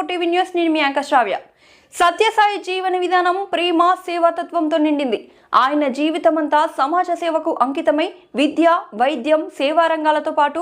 Four TV news నేను మీ anchor శ్రావ్య. సత్యసాయి జీవన విధానం ప్రేమ సేవాతత్వంతో నిండింది. ఆయన జీవితమంతా సమాజ సేవకు అంకితమై విద్య వైద్యం సేవా రంగాలతో పాటు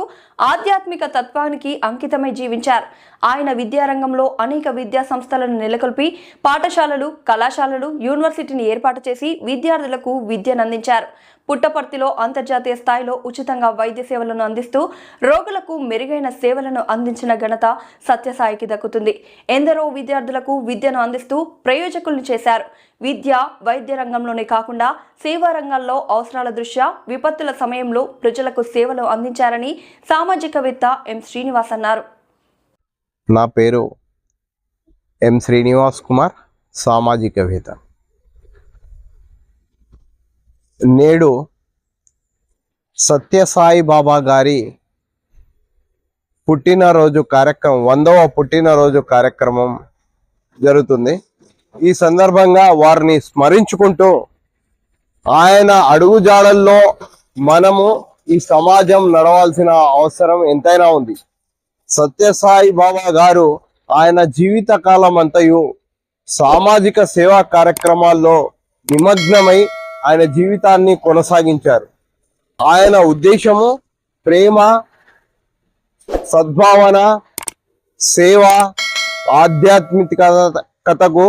ఆధ్యాత్మిక తత్వానికి అంకితమై జీవించారు. ఆయన విద్యారంగంలో అనేక విద్యా సంస్థలను నెలకొల్పి పాఠశాలలు కళాశాలలు యూనివర్సిటీని ఏర్పాటు చేసి విద్యార్థులకు విద్యను అందించారు. పుట్టపర్తిలో అంతర్జాతీయ స్థాయిలో ఉచితంగా వైద్య సేవలను అందిస్తూ రోగులకు మెరుగైన సేవలను అందించిన ఘనత సత్యసాయికి దక్కుతుంది. ఎందరో విద్యార్థులకు విద్యను అందిస్తూ ప్రయోజకులను చేశారు. విద్య వైద్య రంగంలోనే కాకుండా సేవా రంగాల్లో అవసరాల దృష్ట్యా విపత్తుల సమయంలో ప్రజలకు సేవలు అందించారని సామాజికవేత్త ఎం శ్రీనివాస్ అన్నారు. నా పేరు ఎం శ్రీనివాస్ కుమార్ సామాజికవేత్త. నేడు సత్యసాయి బాబా గారి పుట్టినరోజు కార్యక్రమం వందవ పుట్టినరోజు కార్యక్రమం జరుగుతుంది. ఈ సందర్భంగా వారిని స్మరించుకుంటూ ఆయన అడుగుజాడల్లో మనము ఈ సమాజం నడవాల్సిన అవసరం ఎంతైనా ఉంది. సత్యసాయి బాబా గారు ఆయన జీవిత కాలం అంతయు సామాజిక సేవా కార్యక్రమాల్లో నిమగ్నమై ఆయన జీవితాన్ని కొనసాగించారు. ఆయన ఉద్దేశము ప్రేమ సద్భావన సేవ ఆధ్యాత్మికతకు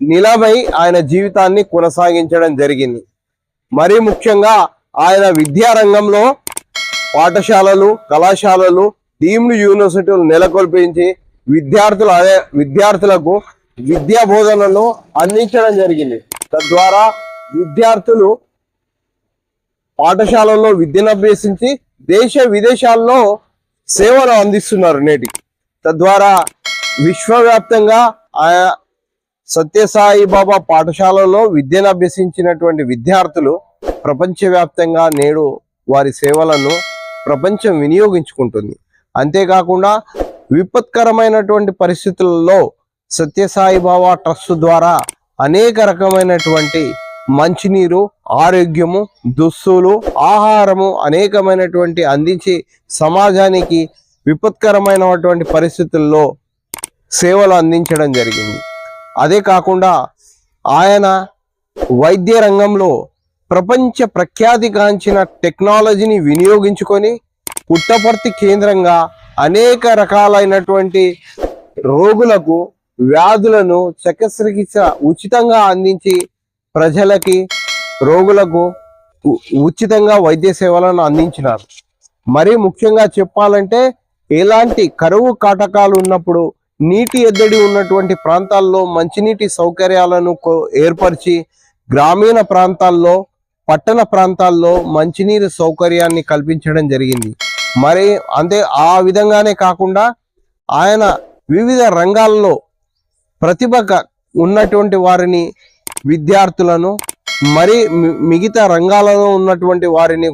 నిలబై ఆయన జీవితాన్ని కొనసాగించడం జరిగింది. మరీ ముఖ్యంగా ఆయన విద్యారంగంలో పాఠశాలలు కళాశాలలు డీమ్డ్ యూనివర్సిటీలు నెలకొల్పించి విద్యార్థులు అదే విద్యార్థులకు విద్యా బోధనను అందించడం జరిగింది. తద్వారా విద్యార్థులు పాఠశాలల్లో విద్యను అభ్యసించి దేశ విదేశాల్లో సేవలు అందిస్తున్నారు నేటికి తద్వారా విశ్వవ్యాప్తంగా ఆయా సత్యసాయి బాబా పాఠశాలలో విద్యను అభ్యసించినటువంటి విద్యార్థులు ప్రపంచవ్యాప్తంగా నేడు వారి సేవలను ప్రపంచం వినియోగించుకుంటుంది. అంతేకాకుండా విపత్కరమైనటువంటి పరిస్థితులలో సత్యసాయి బాబా ట్రస్ట్ ద్వారా అనేక రకమైనటువంటి మంచినీరు ఆరోగ్యము దుస్తులు ఆహారము అనేకమైనటువంటి అందించి సమాజానికి విపత్కరమైనటువంటి పరిస్థితుల్లో సేవలు అందించడం జరిగింది. అదే కాకుండా ఆయన వైద్య రంగంలో ప్రపంచ ప్రఖ్యాతిగాంచిన టెక్నాలజీని వినియోగించుకొని పుట్టపర్తి కేంద్రంగా అనేక రకాలైనటువంటి రోగులకు వ్యాధులను చికిత్స ఉచితంగా అందించి ప్రజలకి రోగులకు ఉ- ఉచితంగా వైద్య సేవలను అందించినారు. మరీ ముఖ్యంగా చెప్పాలంటే ఎలాంటి కరువు కాటకాలు ఉన్నప్పుడు నీటి ఎద్దడి ఉన్నటువంటి ప్రాంతాల్లో మంచినీటి సౌకర్యాలను ఏర్పరిచి గ్రామీణ ప్రాంతాల్లో పట్టణ ప్రాంతాల్లో మంచినీరు సౌకర్యాన్ని కల్పించడం జరిగింది. మరి అంతే ఆ విధంగానే కాకుండా ఆయన వివిధ రంగాల్లో ప్రతిభ ఉన్నటువంటి వారిని విద్యార్థులను మరి మి- మిగతా రంగాలలో ఉన్నటువంటి వారిని